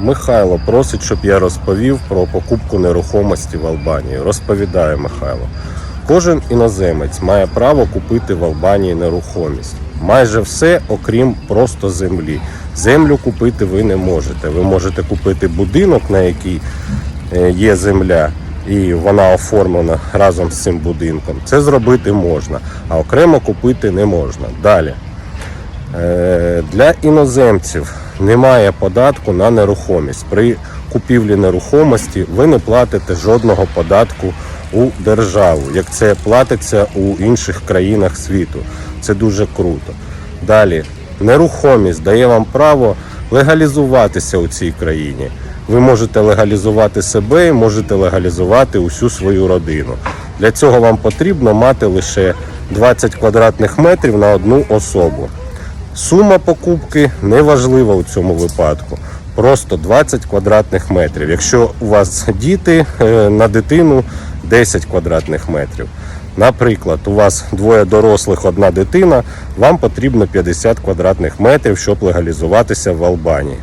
Михайло просить, щоб я розповів про покупку нерухомості в Албанії. Розповідає Михайло. Кожен іноземець має право купити в Албанії нерухомість. Майже все, окрім просто землі. Землю купити ви не можете. Ви можете купити будинок, на який е, є земля, і вона оформлена разом з цим будинком. Це зробити можна, а окремо купити не можна. Далі. Е, Для іноземців немає податку на нерухомість. При купівлі нерухомості ви не платите жодного податку у державу, як це платиться у інших країнах світу. Це дуже круто. Далі, нерухомість дає вам право легалізуватися у цій країні. Ви можете легалізувати себе і можете легалізувати усю свою родину. Для цього вам потрібно мати лише 20 квадратних метрів на одну особу. Сума покупки не важлива у цьому випадку. Просто 20 квадратних метрів. Якщо у вас діти е, на дитину 10 квадратних метрів. Наприклад, у вас двоє дорослих, одна дитина, вам потрібно 50 квадратних метрів, щоб легалізуватися в Албанії.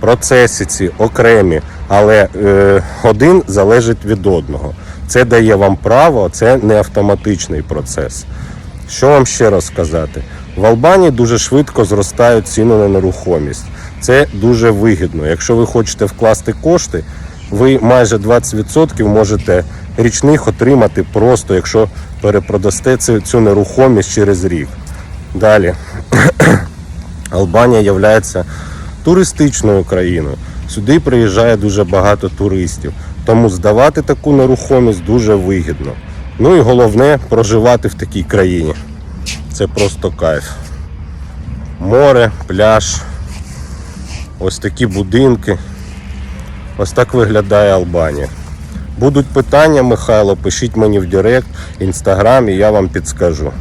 Процеси ці окремі, але е, один залежить від одного. Це дає вам право, це не автоматичний процес. Що вам ще розказати? В Албанії дуже швидко зростають ціни на нерухомість. Це дуже вигідно. Якщо ви хочете вкласти кошти, ви майже 20% можете річних отримати просто, якщо перепродасте цю, нерухомість через рік. Далі. Албанія є туристичною країною. Сюди приїжджає дуже багато туристів. Тому здавати таку нерухомість дуже вигідно. Ну і головне проживати в такій країні. Це просто кайф. Море, пляж, ось такі будинки. Ось так виглядає Албанія. Будуть питання, Михайло, пишіть мені в Директ, інстаграм, і я вам підскажу.